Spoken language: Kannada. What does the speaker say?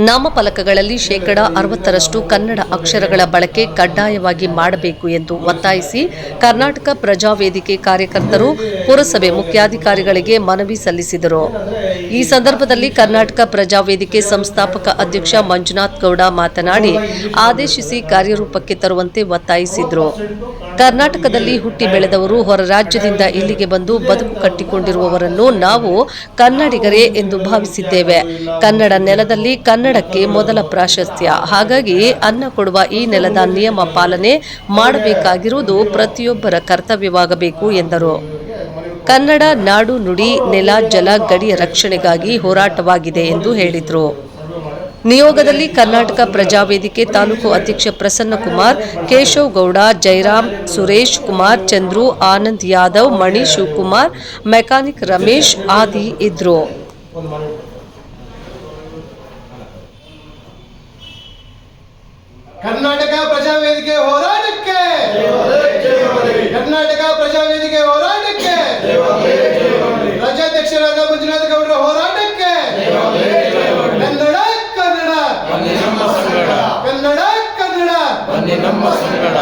ನಾಮಫಲಕಗಳಲ್ಲಿ ಶೇಕಡ ಅರವತ್ತರಷ್ಟು ಕನ್ನಡ ಅಕ್ಷರಗಳ ಬಳಕೆ ಕಡ್ಡಾಯವಾಗಿ ಮಾಡಬೇಕು ಎಂದು ಒತ್ತಾಯಿಸಿ ಕರ್ನಾಟಕ ಪ್ರಜಾವೇದಿಕೆ ಕಾರ್ಯಕರ್ತರು ಪುರಸಭೆ ಮುಖ್ಯಾಧಿಕಾರಿಗಳಿಗೆ ಮನವಿ ಸಲ್ಲಿಸಿದರು. ಈ ಸಂದರ್ಭದಲ್ಲಿ ಕರ್ನಾಟಕ ಪ್ರಜಾವೇದಿಕೆ ಸಂಸ್ಥಾಪಕ ಅಧ್ಯಕ್ಷ ಮಂಜುನಾಥ್ ಗೌಡ ಮಾತನಾಡಿ, ಆದೇಶಿಸಿ ಕಾರ್ಯರೂಪಕ್ಕೆ ತರುವಂತೆ ಒತ್ತಾಯಿಸಿದರು. ಕರ್ನಾಟಕದಲ್ಲಿ ಹುಟ್ಟಿ ಬೆಳೆದವರು ಹೊರ ರಾಜ್ಯದಿಂದ ಇಲ್ಲಿಗೆ ಬಂದು ಬದುಕು ಕಟ್ಟಿಕೊಂಡಿರುವವರನ್ನು ನಾವು ಕನ್ನಡಿಗರೇ ಎಂದು ಭಾವಿಸಿದ್ದೇವೆ. ಕನ್ನಡ ನೆಲದಲ್ಲಿ ಕನ್ನಡಕ್ಕೆ ಮೊದಲ ಪ್ರಾಶಸ್ತ್ಯ. ಹಾಗಾಗಿ ಅನ್ನ ಕೊಡುವ ಈ ನೆಲದ ನಿಯಮ ಪಾಲನೆ ಮಾಡಬೇಕಾಗಿರುವುದು ಪ್ರತಿಯೊಬ್ಬರ ಕರ್ತವ್ಯವಾಗಬೇಕು ಎಂದರು. ಕನ್ನಡ ನಾಡು ನುಡಿ ನೆಲ ಜಲ ಗಡಿಯ ರಕ್ಷಣೆಗಾಗಿ ಹೋರಾಟವಾಗಿದೆ ಎಂದು ಹೇಳಿದರು. ನಿಯೋಗದಲ್ಲಿ ಕರ್ನಾಟಕ ಪ್ರಜಾವೇದಿಕೆ ತಾಲೂಕು ಅಧ್ಯಕ್ಷ ಪ್ರಸನ್ನಕುಮಾರ್ ಕೇಶವ್ ಗೌಡ ಜಯರಾಮ್ ಸುರೇಶ್ ಕುಮಾರ್, ಚಂದ್ರು, ಆನಂದ್ ಯಾದವ್, ಮಣಿ ಶಿವಕುಮಾರ್, ಮೆಕ್ಯಾನಿಕ್ ರಮೇಶ್ ಆದಿ ಇದ್ರು. ಕರ್ನಾಟಕ ಪ್ರಜಾವೇದಿಕೆ ಹೋರಾಟಕ್ಕೆ ಕನ್ನಡ ಕನ್ನಡ ಕನ್ನಡ ಬನ್ನಿ ನಮ್ಮ ಸಂಗಡ.